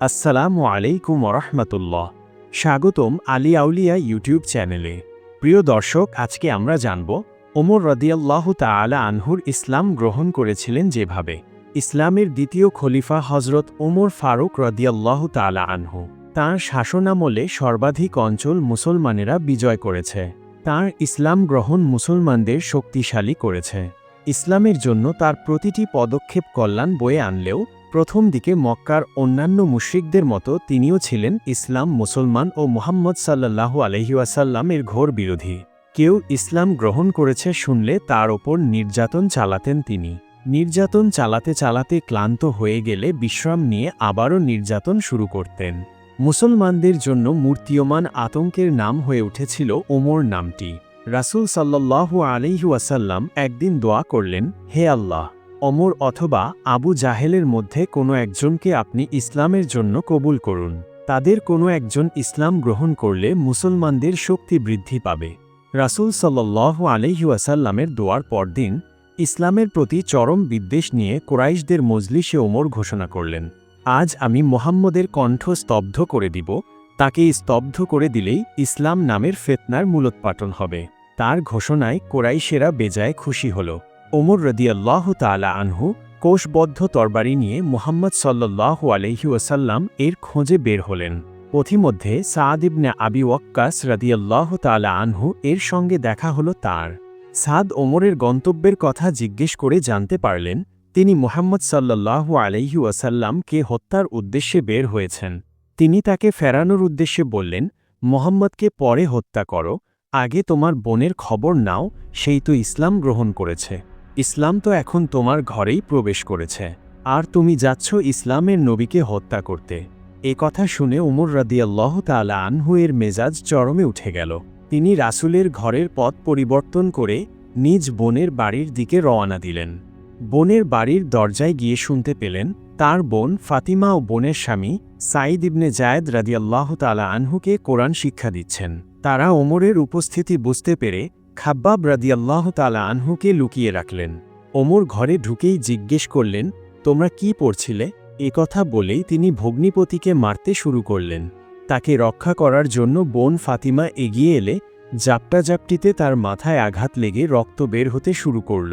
আসসালামু আলাইকুম ওরহমতুল্লাহ। স্বাগতম আলী আউলিয়া ইউটিউব চ্যানেলে। প্রিয় দর্শক, আজকে আমরা জানব, ওমর রদিয়াল্লাহ তাআলা আনহুর ইসলাম গ্রহণ করেছিলেন যেভাবে। ইসলামের দ্বিতীয় খলিফা হজরত ওমর ফারুক রদিয়াল্লাহ তাআলা আনহু তাঁর শাসনামলে সর্বাধিক অঞ্চল মুসলমানেরা বিজয় করেছে। তাঁর ইসলাম গ্রহণ মুসলমানদের শক্তিশালী করেছে। ইসলামের জন্য তার প্রতিটি পদক্ষেপ কল্যাণ বয়ে আনলেও প্রথম দিকে মক্কার অন্যান্য মুশ্রিকদের মতো তিনিও ছিলেন ইসলাম, মুসলমান ও মোহাম্মদ সাল্লাল্লাহু আলহিউসাল্লামের ঘোর বিরোধী। কেউ ইসলাম গ্রহণ করেছে শুনলে তার ওপর নির্যাতন চালাতেন তিনি। নির্যাতন চালাতে চালাতে ক্লান্ত হয়ে গেলে বিশ্রাম নিয়ে আবারও নির্যাতন শুরু করতেন। মুসলমানদের জন্য মূর্তীয়মান আতঙ্কের নাম হয়ে উঠেছিল ওমর নামটি। রাসূল সাল্লাল্লাহু আলাইহি ওয়াসাল্লাম একদিন দোয়া করলেন, হে আল্লাহ অমর অথবা আবু জাহেলের মধ্যে কোনো একজনকে আপনি ইসলামের জন্য কবুল করুন। তাদের কোনো একজন ইসলাম গ্রহণ করলে মুসলমানদের শক্তি বৃদ্ধি পাবে। রাসূল সাল্লাল্লাহু আলাইহি ওয়াসাল্লামের দোয়ার পরদিন ইসলামের প্রতি চরম বিদ্বেষ নিয়ে কোরাইশদের মজলিসে ওমর ঘোষণা করলেন, আজ আমি মোহাম্মদের কণ্ঠ স্তব্ধ করে দিব, তাকে স্তব্ধ করে দিলেই ইসলাম নামের ফেতনার মূলোৎপাটন হবে। তার ঘোষণায় কোরাইশেরা বেজায় খুশি হল। ওমর রদিয়াল্লাহ তালা আনহু কোষবদ্ধ তরবারি নিয়ে মোহাম্মদ সাল্লাহ আলহি ওয়াসাল্লাম এর খোঁজে বের হলেন। পথিমধ্যে সাদ ইবনে আবি ওয়াক্কাস রদিয়াল্লাহ তালা আনহু এর সঙ্গে দেখা হল তার। সাদ ওমরের গন্তব্যের কথা জিজ্ঞেস করে জানতে পারলেন, তিনি মোহাম্মদ সাল্লাল্লাহু আলাইহি ওয়াসাল্লামকে হত্যার উদ্দেশ্যে বের হয়েছেন। তিনি তাকে ফেরানোর উদ্দেশ্যে বললেন, মোহাম্মদকে পরে হত্যা করো, আগে তোমার বোনের খবর নাও, সেই তো ইসলাম গ্রহণ করেছে। ইসলাম তো এখন তোমার ঘরেই প্রবেশ করেছে। আর তুমি যাচ্ছ ইসলামের নবীকে হত্যা করতে। এ কথা শুনে উমর রাদিয়াল্লাহ তালা আনহু এর মেজাজ চরমে উঠে গেল। তিনি রাসুলের ঘরের পথ পরিবর্তন করে নিজ বোনের বাড়ির দিকে রওনা দিলেন। বোনের বাড়ির দরজায় গিয়ে শুনতে পেলেন, তার বোন ফাতিমা ও বোনের স্বামী সাঈদ ইবনে জায়েদ রাদিয়াল্লাহ তালা আনহুকে কোরআন শিক্ষা দিচ্ছেন। তারা ওমরের উপস্থিতি বুঝতে পেরে খাব্বাব রাদিয়াল্লাহ তালা আনহুকে লুকিয়ে রাখলেন। ওমর ঘরে ঢুকেই জিজ্ঞেস করলেন, তোমরা কি পড়ছিলে? এ কথা বলেই তিনি ভগ্নিপতিকে মারতে শুরু করলেন। তাকে রক্ষা করার জন্য বোন ফাতিমা এগিয়ে এলে জাপটাজাপটিতে তার মাথায় আঘাত লেগে রক্ত বের হতে শুরু করল।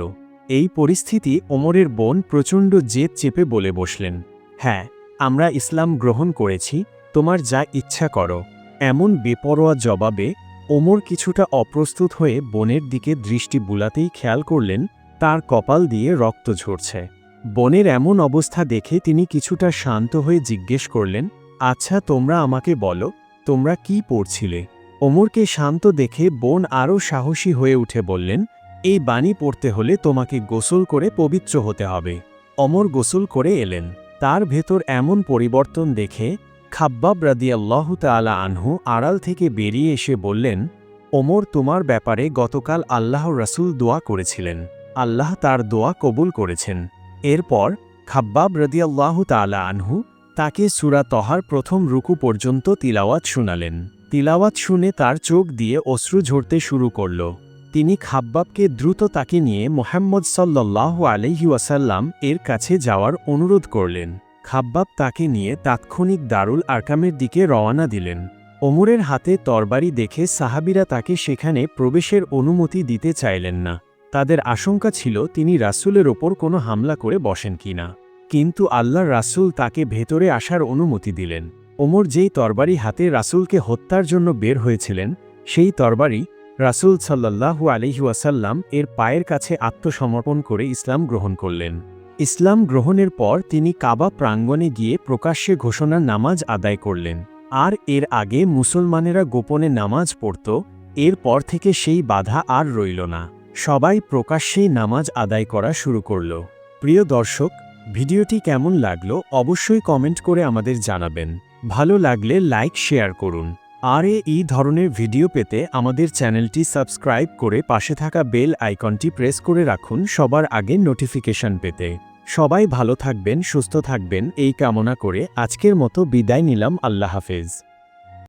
এই পরিস্থিতি ওমরের বোন প্রচণ্ড জেদ চেপে বলে বসলেন হ্যাঁ আমরা ইসলাম গ্রহণ করেছি, তোমার যা ইচ্ছা করো। এমন বেপরোয়া জবাবে ওমর কিছুটা অপ্রস্তুত হয়ে বোনের দিকে দৃষ্টি বুলাতেই খেয়াল করলেন, তার কপাল দিয়ে রক্ত ঝরছে। বোনের এমন অবস্থা দেখে তিনি কিছুটা শান্ত হয়ে জিজ্ঞেস করলেন আচ্ছা তোমরা আমাকে বলো, তোমরা কি পড়ছিলে? ওমরকে শান্ত দেখে বোন আরও সাহসী হয়ে উঠে বললেন, এই বাণী পড়তে হলে তোমাকে গোসল করে পবিত্র হতে হবে। অমর গোসল করে এলেন। তার ভেতর এমন পরিবর্তন দেখে খাব্বাব রাদিয়াল্লাহু তালা আনহু আড়াল থেকে বেরিয়ে এসে বললেন, ওমর, তোমার ব্যাপারে গতকাল আল্লাহ রাসূল দোয়া করেছিলেন। আল্লাহ তার দোয়া কবুল করেছেন। এরপর খাব্বাব রদিয়াল্লাহু তালা আনহু তাকে সুরা তহার প্রথম রুকু পর্যন্ত তিলাওয়াত শুনালেন। তিলাওয়াত শুনে তার চোখ দিয়ে অশ্রু ঝরতে শুরু করল। তিনি খাব্বাবকে দ্রুত তাকে নিয়ে মোহাম্মদ সাল্লাহ আলহি ওয়াসাল্লাম এর কাছে যাওয়ার অনুরোধ করলেন। খাব্বাব তাকে নিয়ে তাৎক্ষণিক দারুল আরকামের দিকে রওয়ানা দিলেন। ওমরের হাতে তরবারি দেখে সাহাবিরা তাকে সেখানে প্রবেশের অনুমতি দিতে চাইলেন না। তাদের আশঙ্কা ছিল তিনি রাসূলের ওপর কোনো হামলা করে বসেন কিনা কিন্তু আল্লাহর রাসূল তাকে ভেতরে আসার অনুমতি দিলেন। ওমর যেই তরবারি হাতে রাসূলকে হত্যার জন্য বের হয়েছিলেন, সেই তরবারি রাসূল সাল্লাল্লাহু আলহি ওয়াসাল্লাম এর পায়ের কাছে আত্মসমর্পণ করে ইসলাম গ্রহণ করলেন। ইসলাম গ্রহণের পর তিনি কাবা প্রাঙ্গণে গিয়ে প্রকাশ্যে ঘোষণা নামাজ আদায় করলেন। আর এর আগে মুসলমানেরা গোপনে নামাজ পড়ত, এরপর থেকে সেই বাধা আর রইল না। সবাই প্রকাশ্যেই নামাজ আদায় করা শুরু করল। প্রিয় দর্শক, ভিডিওটি কেমন লাগল অবশ্যই কমেন্ট করে আমাদের জানাবেন। ভালো লাগলে লাইক, শেয়ার করুন। আর এই ধরনের ভিডিও পেতে আমাদের চ্যানেলটি সাবস্ক্রাইব করে পাশে থাকা বেল আইকনটি প্রেস করে রাখুন সবার আগে নোটিফিকেশন পেতে। সবাই ভালো থাকবেন সুস্থ থাকবেন এই কামনা করে আজকের মতো বিদায় নিলাম আল্লাহ হাফেজ।